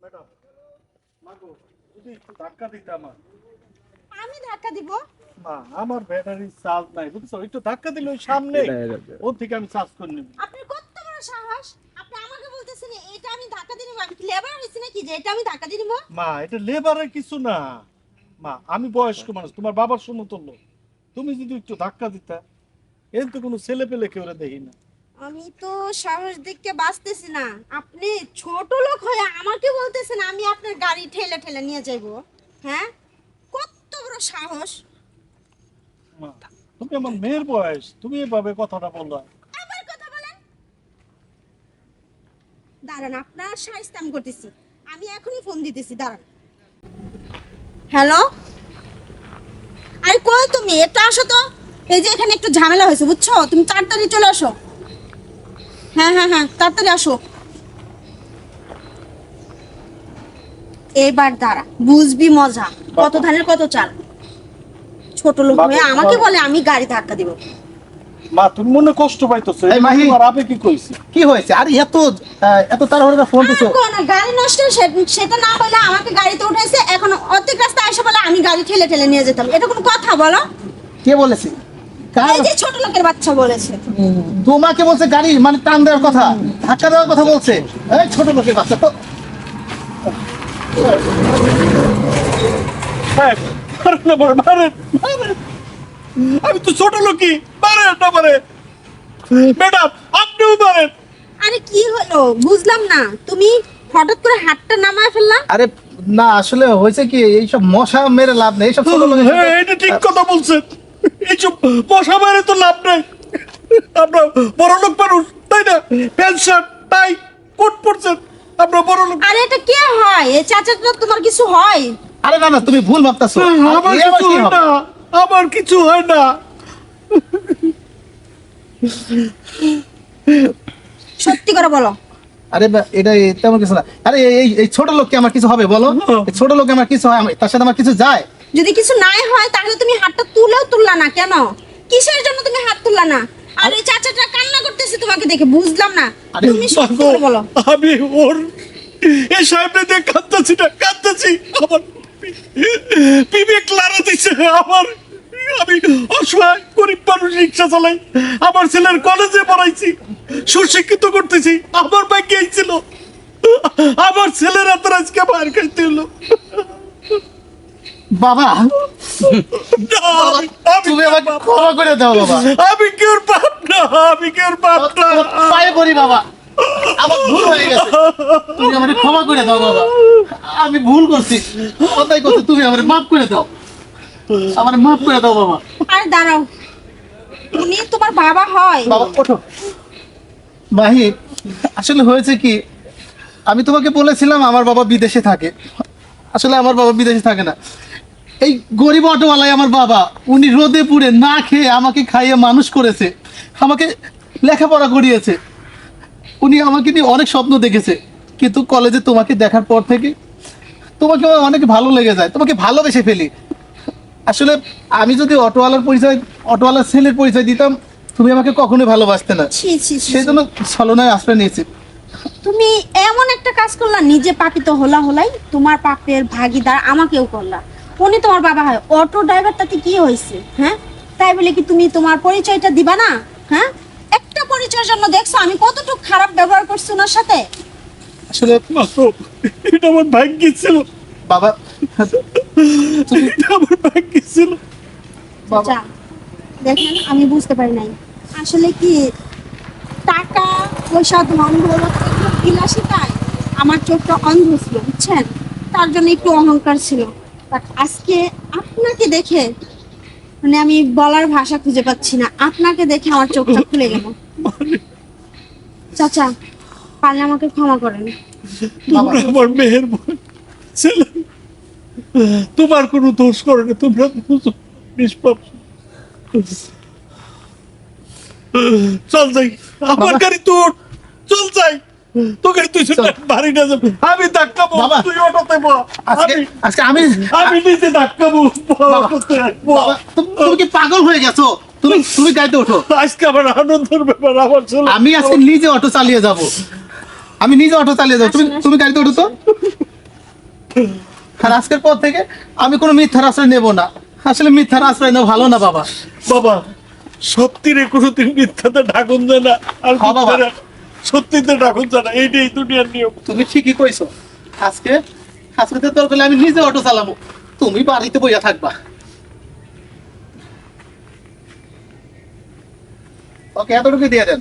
Madam মাগো যদি একটু ধাক্কা দিতে আমার। আমি ধাক্কা দিব? মা আমার ব্যাটারি চার্জ নাই বুঝছ? একটু ধাক্কা দিলে ওই সামনে ওর থেকে আমি চার্জ করে নেব। আপনি কত বড় সাহস? আপনি আমাকে বলতেছেন এটা আমি ধাক্কা দিয়ে আমি লেবার হইছি নাকি যে এটা আমি ধাক্কা দিয়ে মা এটা লেবারের কিছু না। মা আমি বয়স্ক মানুষ তোমার বাবার সমতুল্য তুমি যদি একটু ধাক্কা দিতা এর তো কোনো ছেলে পেলে কেউ দেখি না। আমি তো সাহস দেখতে বাঁচতেছি না। আপনি ছোট লোক হয়ে আমাকে বলতেছেন আমি আপনার গাড়ি ঠেলে ঠেলে নিয়ে যাইব। হ্যাঁ? কত বড় সাহস। তুমি আমার মেয়ের বয়স তুমি এভাবে কথাটা বললা আবার কথা বলেন। দাঁড়ান আপনার আমি করতেছি। আমি এখনই ফোন দিতেছি দাঁড়ান। হ্যালো আরে কই তুমি? এটা আসো তো। এই যে এখানে একটু ঝামেলা হয়েছে বুঝছ? তুমি তাড়াতাড়ি চলে আসো। হ্যাঁ হ্যাঁ হ্যাঁ তাড়াতাড়ি আসো। এবার দাঁড়া বুঝবি মজা কত ধানের কত চাল। ছোট লোক হয়ে আমাকে বলে আমি গাড়ি ধাক্কা দিব। মা তুমি মনে কষ্ট পাইতেছো। এই মাহি। আবে কি কইছি? কি হয়েছে? আর এত এত তাড়াহুড়া ফোন দিছো। কোনো গাড়ি নষ্ট সেটা না বলে আমাকে গাড়িতে উঠেছে এখন অর্ধেক রাস্তা এসে বলে আমি গাড়ি ঠেলে ঠেলে নিয়ে যেতাম। এটা কোনো কথা বলো? কে বলেছে? এই যে ছোট লোকের বাচ্চা বলেছে। তোমাকে বলছে গাড়ি মানে টান দেওয়ার কথা ধাক্কা দেওয়ার কথা বলছে। এই ছোট লোকের বাচ্চা তো হ্যাঁ। আমি তো ছোট লোকই মারেন না মারে ম্যাডাম আপনিও মারেন। আরে কি হলো? বুঝলাম না। তুমি হঠাৎ করে হাতটা নামায় ফেললা? আরে না আসলে হয়েছে কি এইসব মশা মেরে লাভ নেই এইসব ছোট লোকের হ্যাঁ এটা ঠিক কথা বলছেন। এইসব মশা মারে তো লাভ নাই। আমরা বড় লোক মানুষ তাই না? কোট পরছেন। আমরা বড় লোক। আরে এটা কে হয়? এই চাচাটা তোমার কিছু হয়? আরে না না তুমি ভুল ভাবতাছো। আমার কিছু হয় না। আমার কিছু হয় না। সত্যি করে বলো। আরে এটা তেমন কিছু না। আরে এই- ছোট লোককে আমার কিছু হবে বলো। এই ছোট লোকে আমার কিছু হয় তার সাথে আমার কিছু যায়? যদি কিছু নাই হয় তাহলে তুমি হাতটা তুলেও তুললা না কেন? কিসের জন্য তুমি হাত তুললা না? আর এই চাচাটা কান্না করতেছে তোমাকে দেখে বুঝলাম না। তুমি সত্যি বলো। আমি ওর এই সাহেবটা দিয়ে কাঁদতেছি না কাঁদতেছি। আমার বিবেক লারা দিচ্ছে আমার। আমি অসহায় গরিব মানুষ রিক্সা চালাই আমার ছেলের কলেজে পড়াইছি সুশিক্ষিত করতেছি আমার ভাগ্যেই ছিল। আমার ছেলের হাতের আজকে মার খাইতে হলো বাবা। তুমি আমাকে ক্ষমা করে দাও বাবা। আমি বাপ না আমি বাপ না। পায়ে পড়ি বাবা। আমার ভুল হয়ে গেছে। তুমি আমাকে ক্ষমা করে দাও বাবা। আমি ভুল করছি। কথাই করছি তুমি আমাকে মাফ করে দাও। আমার মাফ করে দাও বাবা। আর দাঁড়াও। উনি তোমার বাবা হয়। বাবা ওঠো। মাহি আসলে হয়েছে কি আমি তোমাকে বলেছিলাম আমার বাবা বিদেশে থাকে। আসলে আমার বাবা বিদেশে থাকে না। এই গরিব অটোওয়ালাই আমার বাবা উনি রোদে পুড়ে না খেয়ে আমাকে খাইয়ে মানুষ করেছে আমাকে লেখাপড়া করিয়েছে। উনি আমাকে নিয়ে অনেক স্বপ্ন দেখেছে কিন্তু কলেজে তোমাকে দেখার পর থেকে তোমাকে আমার অনেক ভালো লেগে যায় তোমাকে ভালোবেসে ফেলি। আসলে আমি যদি অটোওয়ালার পরিচয় অটোওয়ালার ছেলের পরিচয় দিতাম তুমি আমাকে কখনোই ভালোবাসতে না। সেই জন্য ছলনায় আশ্রয় নিয়েছি। তুমি এমন একটা কাজ করলা নিজে পাপি তো হলা হলাই তোমার পাপের ভাগিদার আমাকেও করলা। উনি তোমার বাবা হয় অটো ড্রাইভার তাতে কি হয়েছে? হ্যাঁ? তাই বলে কি তুমি তোমার পরিচয়টা দিবা না? হ্যাঁ? একটা পরিচয়ের জন্য দেখছ আমি কতটুকু খারাপ ব্যবহার করছি ওনার সাথে? আসলে মাত্র এটা আমার ভাগ্য ছিল। বাবা এটা আমার ভাগ্য ছিল। বাবা। দেখেন আমি বুঝতে পারি নাই। আসলে কি টাকা পয়সা ধন দৌলত বিলাসিতায় আমার চোখটা অন্ধ ছিল বুঝছেন? তার জন্য একটু অহংকার ছিল। বাট আজকে আপনাকে দেখে মানে আমি বলার ভাষা খুঁজে পাচ্ছি না আপনাকে দেখে আমার চোখটা খুলে গেল। চাচা পারলে আমাকে ক্ষমা করেন। তোমরা আমার মেয়ের বোন ছেলে। তোমার কোনো দোষ করে না তোমরা নিষ্পাপ। চল যাই আমার গাড়ি তোর চল যাই। তোকে তুই বাড়ি না যাবে। আমি ধাক্কাবো তুই অটোতে আজকে আজকে আমি আমি নিজে ধাক্কাবো তুমি তুমি কি পাগল হয়ে গেছো? তুমি তুমি গাড়িতে ওঠো। আজকে আমার আনন্দের ব্যাপার আমার ছেলে আমি আজকে নিজে অটো চালিয়ে যাব। আমি নিজে অটো চালিয়ে যাব। তুমি তুমি গাড়িতে ওঠো তো? আর আজকের পর থেকে আমি কোনো মিথ্যার আশ্রয় নেব না। আসলে মিথ্যার আশ্রয় নেওয়া ভালো না বাবা। বাবা সত্যিরে কোনোদিন মিথ্যাতে ঢাকুন যায় না। আর হ্যাঁ, বাবা। সত্যিতে ঢাকুন যায় এইটাই দুনিয়ার নিয়ম। তুমি ঠিকই কইছো। আজকে আজকে তো দরকার আমি নিজে অটো চালাবো। তুমি বাড়িতে বইয়া থাকবা। ওকে এতটুকু দিয়ে দেন।